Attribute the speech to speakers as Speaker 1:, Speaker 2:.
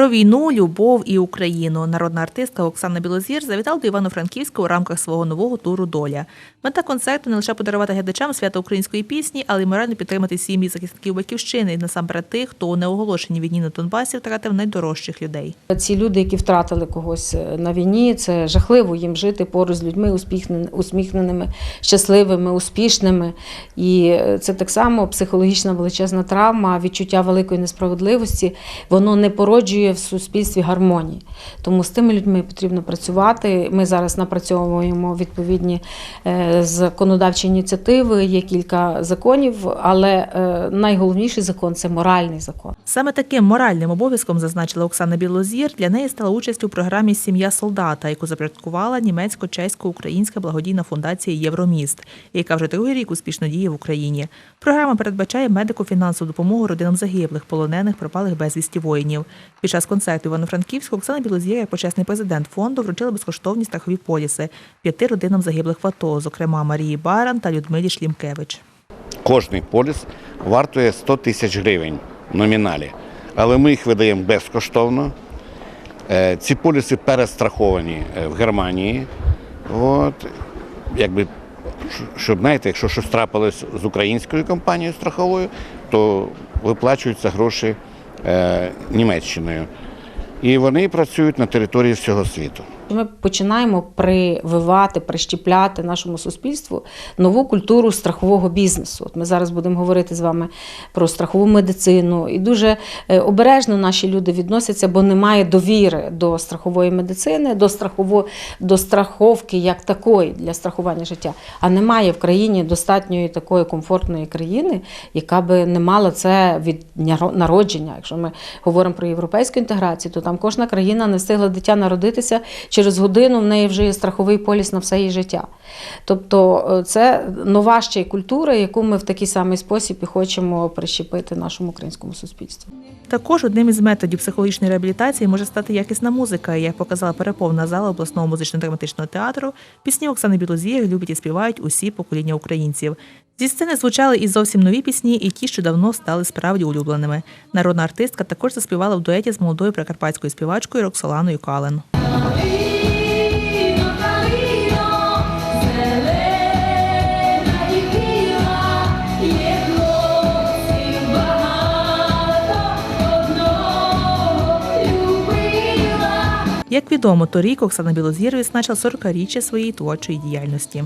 Speaker 1: Про війну, любов і Україну. Народна артистка Оксана Білозір завітала до Івано-Франківська у рамках свого нового туру Доля. Мета концерту не лише подарувати глядачам свято української пісні, але й морально підтримати сім'ї захисників батьківщини і насамперед тих, хто у неоголошеній війні на Донбасі втратив найдорожчих людей.
Speaker 2: Ці люди, які втратили когось е, на війні, це жахливо їм жити поруч з людьми усміхненими, щасливими, успішними. І е, це так само психологічна величезна травма, відчуття великої несправедливості. Воно не породжує в суспільстві гармонії. Тому з тими людьми потрібно працювати. Ми зараз напрацьовуємо відповідні е, законодавчі ініціативи, є кілька законів, але е, найголовніший закон це моральний закон.
Speaker 1: Саме таким моральним обов'язком, зазначила Оксана Білозір, для неї стала участь у програмі Сім'я солдата, яку започаткувала німецько-чесько-українська благодійна фундація Євроміст, яка вже другий рік успішно діє в Україні. Програма передбачає медико-фінансову допомогу родинам загиблих, полонених, пропалих безвісті воїнів. Під час концерту Івано-Франківську Оксана Білозір, почесний президент фонду, вручила безкоштовні страхові поліси п'яти родинам загиблих в АТО, зокрема Марії Баран та Людмилі Шлімкевич.
Speaker 3: Кожний поліс вартує 100 тисяч гривень в номіналі, але ми їх видаємо безкоштовно. Е, Ці поліси перестраховані е, в Германії. От, якби, щоб знаєте, якщо щось трапилось з українською компанією страховою, то виплачуються гроші Німеччиною. І вони працюють на території всього світу.
Speaker 2: Ми починаємо прививати, прищепляти нашому суспільству нову культуру страхового бізнесу. От ми зараз будемо говорити з вами про страхову медицину. І дуже е, обережно наші люди відносяться, бо немає довіри до страхової медицини, до страхово, до страховки як такої для страхування життя. А немає в країні достатньої такої комфортної країни, яка би не мала це від народження. Якщо ми говоримо про європейську інтеграцію, то там кожна країна не встигла дитя народитися. Через годину в неї вже є страховий поліс на все її життя. Тобто е, це нова ще й культура, яку ми в такий самий спосіб і хочемо прищепити нашому українському суспільству.
Speaker 1: Також одним із методів психологічної реабілітації може стати якісна музика. Як показала переповна зала обласного музично-драматичного театру, пісні Оксани Білозір любять і співають усі покоління українців. Зі сцени звучали і зовсім нові пісні, і ті, що давно стали справді улюбленими. Народна артистка також заспівала в дуеті з молодою прикарпатською співачкою Роксоланою Кален. Як відомо, торік Оксана Білозір відзначила 40-річчя своєї творчої діяльності.